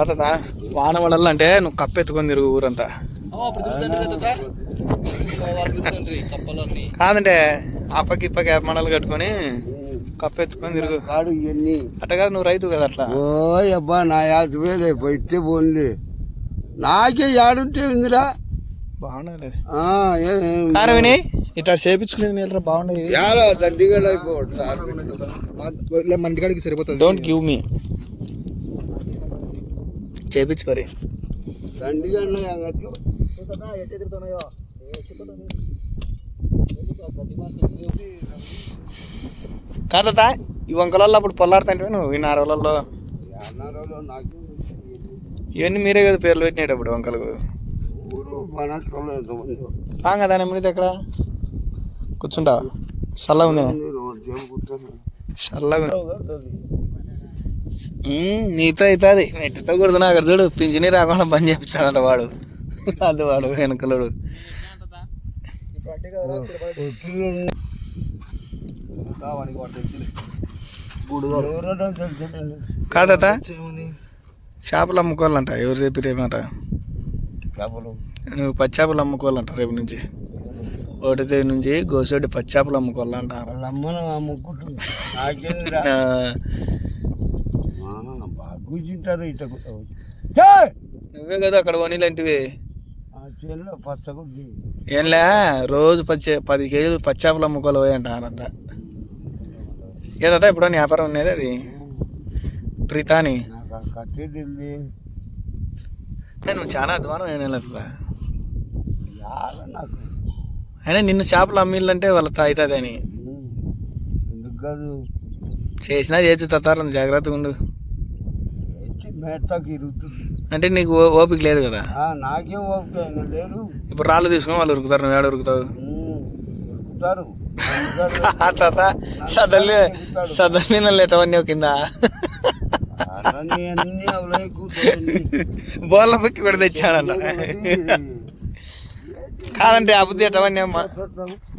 కథ వాన పడాలంటే నువ్వు కప్పు ఎత్తుకొని తిరుగు ఊరంతా కాదంటే అప్పకి ఇప్పకి మనలు కట్టుకొని కప్పు ఎత్తుకొని తిరుగు కాడు ఇవన్నీ అట్ట కాదు నువ్వు రైతు కదా అట్లా ఓ అబ్బా నా యాభై వేలే పోయితే పోన్లే నాకే యాడుంటే ఉందిరా బాగుండదు కారం విని ఇట్లా చేపించుకునేది బాగుండేది అయిపోవట్టు మన ఇంటికాడికి సరిపోతుంది డోంట్ గివ్ మీ చేపించుకోరి. అంగట్లో కాదతా ఈ వంకలలో అప్పుడు పొల్లాడుతుంటే నువ్వు ఈ నాకే ఇవన్నీ మీరే కదా పేర్లు పెట్టినప్పుడు వంకలకు. రాగా దాని మీద ఎక్కడ? కూర్చుంటావా? చల్లగా ఉంది చల్లగా ఉంది. నీతో అవుతుంది నెట్టితో కొడుతున్నా. అక్కడ చూడు పింఛనీ రాకుండా బంద్ చేపిస్తాడంట వాడు. అది వాడు వెనకలోడు. కాదత చేపలు అమ్ముకోవాలంట. ఎవరు చెప్పిరేమాట చేపలు. నువ్వు పచ్చి చేపలు అమ్ముకోవాలంట రేపు నుంచి. ఒకటి తేదీ నుంచి గోసోటి పచ్చి చేపలు అమ్ముకోవాలంట. వాళ్ళ కూర్చుంటారు ఇట నువ్వే కదా అక్కడ వనీలంటివి. ఆ చేనులో పచ్చగుడ్డి. ఏంలే రోజు పచ్చి పది కేజీలు పచ్చి చేపలు అమ్ముకోవాలి పోయి అంట అంతా ఏదతా ఇప్పుడు వ్యాపారం ఉన్నది అది? ప్రీతాని. నాకు తెలియదు నువ్వు చాలా అధ్వానం నాకు? అయినా నిన్ను చేపలు అమ్మిళ్ళంటే వాళ్ళ అవుతుంది అని. ఎందుకు కాదు? చేసినా చేయొచ్చు తతారం జాగ్రత్తగా ఉండు. ఇరుగుతుంది అంటే నీకు ఓపిక లేదు కదా? నాకేం ఓపిక లేరు ఇప్పుడు రాళ్ళు తీసుకొని వాళ్ళు ఉరుకుతారు నువ్వు ఏడ ఉరుకుతావు. ఉరుకుతారు. తాత సదల్ని నన్ను ఎటవన్నీ కింద. బోర్ల బుక్కి కూడా తెచ్చాడంట. కాదంటే అబుద్ధి ఎటవన్నీ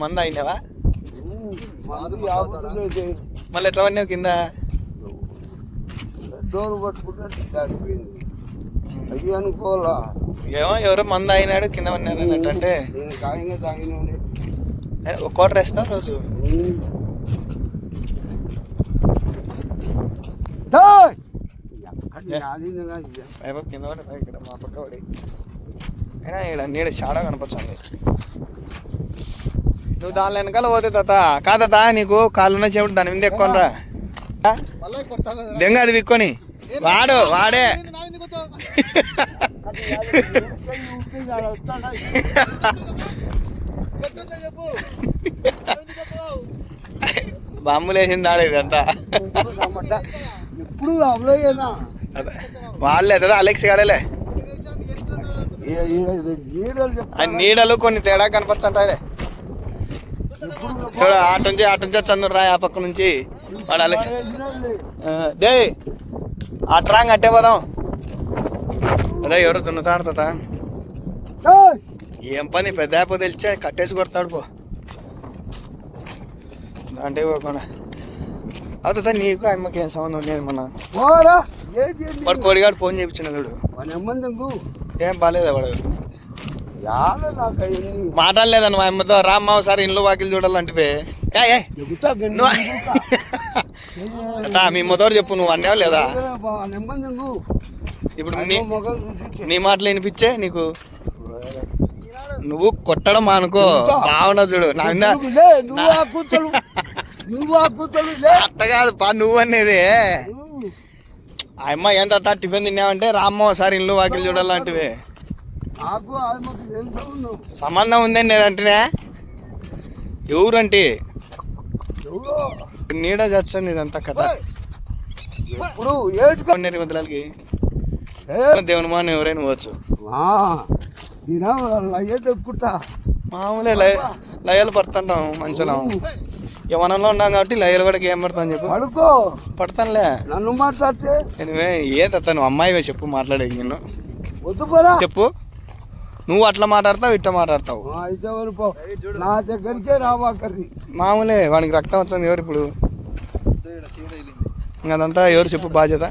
మంద అయినవా? మళ్ళీ ఎటవన్నీ కింద? డోర్ పట్టుకుంటే దాటిపోయింది అయ్యి అనుకోవాలా? ఏమో ఎవరో మంద అయినాడు కింద పడినారు అన్నట్టు అంటే. నేను కాయంగా తాగిన ఒక కోటర్ వేస్తా రోజు? పైపు కింద పడి ఇక్కడ మా పక్క పడి. అయినా ఇక్కడ నీడ చాలా కనపడుతుంది. నువ్వు దాని వెనకాల పోతే తాత. కాదత నీకు కాళ్ళున్న చెవిటి దాని మీద ఎక్కువరా దెంగ అది విక్కొని. వాడు వాడే. బాంబులేసింది ఆడ ఇదంతా. అంతా ఇప్పుడు వాళ్ళే కదా అలెక్స్ గాడలే. నీడలు ఆ నీడలు కొన్ని తేడా కనపచ్చంటాడే చూడ అటు నుంచి అటు నుంచి చంద్ర ఆ పక్క నుంచి. వాడు అలెక్స్ ఆ, డే అట్రాంగ్ అట్టే పోదాం. అదే ఎవరు దున్నుతాడు తాత? ఏం పని? పెద్ద తెలిచే కట్టేసి కొడతాడు పో. అంటే పోకుండా. అవుతుందా నీకు అమ్మకి ఏం సంబంధం లేదు మన వాడు కోడిగాడు ఫోన్ చేయించిన చూడు. ఏం బాగాలేదా వాడు? మాట్లాడలేదన్న మా అమ్మతో? రామ్మ ఒకసారి ఇంట్లో వాకిలు చూడాలంటే మీ మొదలు చెప్పు నువ్వు అన్నావు లేదా? ఇప్పుడు నీ మాటలు వినిపించే నీకు నువ్వు కొట్టడం అనుకో బాగున్నది చూడు. అత్త కాదు పా నువ్వు అనేది అమ్మ ఎంత టిఫిన్ తిన్నావంటే రామ్మ ఒకసారి ఇల్లు వాకిలు చూడాలంటివి సంబంధం? ఉందని నేను అంటేనే ఎవరంటే ఎవరో నీడ చచ్చింది ఇదంతా కథ. ఇప్పుడు ఏడుకో కొన్నేరు వదలకి దేవుని మాను ఎవరైనా పోవచ్చు. తెప్పుకుంటా మామూలే లయ లయలు పడుతుంటాం మనుషులం. యవనంలో ఉన్నాం కాబట్టి లయలు కూడా ఏం పడతాను చెప్పు. పడుకో. పడతానులే. నన్ను మాట్లాడితే? ఎనివే ఏ తత్త నువ్వు అమ్మాయివే చెప్పు మాట్లాడేది నిన్ను. వద్దు చెప్పు. నువ్వు అట్లా మాట్లాడతావు ఇట్లా మాట్లాడతావు. ఆ, అయితే వెళ్ళిపో నా దగ్గరికే రావాకర్రి మామూలే వానికి రక్తం వచ్చింది ఎవరు ఇప్పుడు? ఇంకా అదంతా ఎవరు చెప్పు బాధ్యత?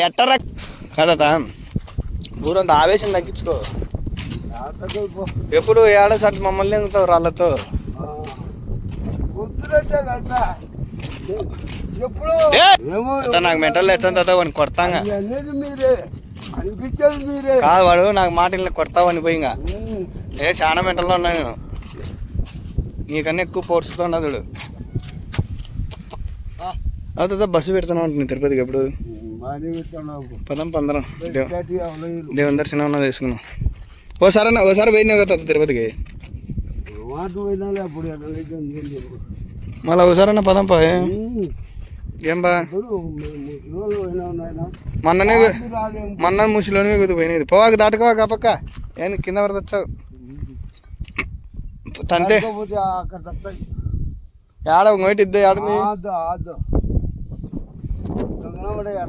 ఎట్టరా? కదా ఊరంతా ఆవేశం తగ్గించుకో. ఎప్పుడు ఏడసారి మమ్మల్ని ఎంగుతావు రాళ్ళతో? ఎప్పుడు? నాకు మెంటల్ తెచ్చాను తాత వాడిని కొడతాంగా. మీరే. అనిపించేది మీరే. కాదు వాడు నాకు మాట ఇళ్ళని కొడతావని పోయి ఇంకా. ఉమ్. ఏ చాలా మెంటల్లో ఉన్నా నేను. నీకన్నా ఎక్కువ ఫోర్స్తో ఉన్నది చూడు అవుతుందా బస్సు పెడతాను ఉంటుంది తిరుపతికి ఎప్పుడు. పదం పందరం. దేవుని దర్శనం ఉన్నది చేసుకున్నాం. ఓసారి ఓసారి పోయినావు కదా తాత తిరుపతికి అప్పుడు ఎనలేదు మళ్ళీ ఓసారి పదం పా ఏం? బా మొన్ననే మొన్న ముసిలోనే కుది పోయినది పోవాక దాటుకోవాక ఆ పక్క. ఏం కింద పడతచ్చావు తప్ప ఏడ ఇంకోటి ఇద్దే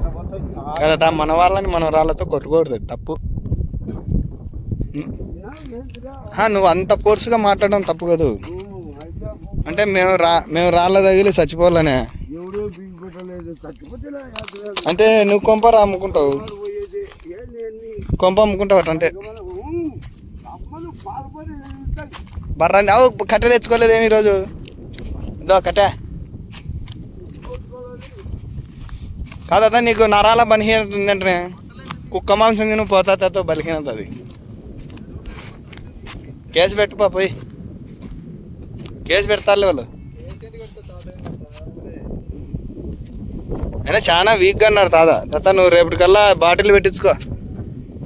పోతాయి కదా మన వాళ్ళని మన రాళ్ళతో కొట్టుకోకూడదు తప్పు. నువ్వు అంత ఫోర్స్గా మాట్లాడడం తప్పు కాదు. అంటే మేము రా మేము రాళ్ళ తగిలి చచ్చిపోవాలనే. ఎవడో బిగి పెట్టలేదు చచ్చిపోతేలే యాత్ర అంటే నువ్వు కొంప అమ్ముకుంటావు. పోయేది కొంప అమ్ముకుంటావు అట్ట అంటే అమ్మను బాధపడి బర్రా అవు కట్టె తెచ్చుకోలేదేమి ఈరోజు? ఇదో కట్టె. కాదా నీకు నరాల బలహీనత ఉందంటే కుక్క మాంసం తిను పోతా తాతో బలహీనత అది కేసు పెట్టుపా పోయి. కేసు పెడతారులే వాళ్ళు. అయినా చాలా వీక్గా అన్నారు తాత. తాత నువ్వు రేపటికల్లా బాటిల్ పెట్టించుకో.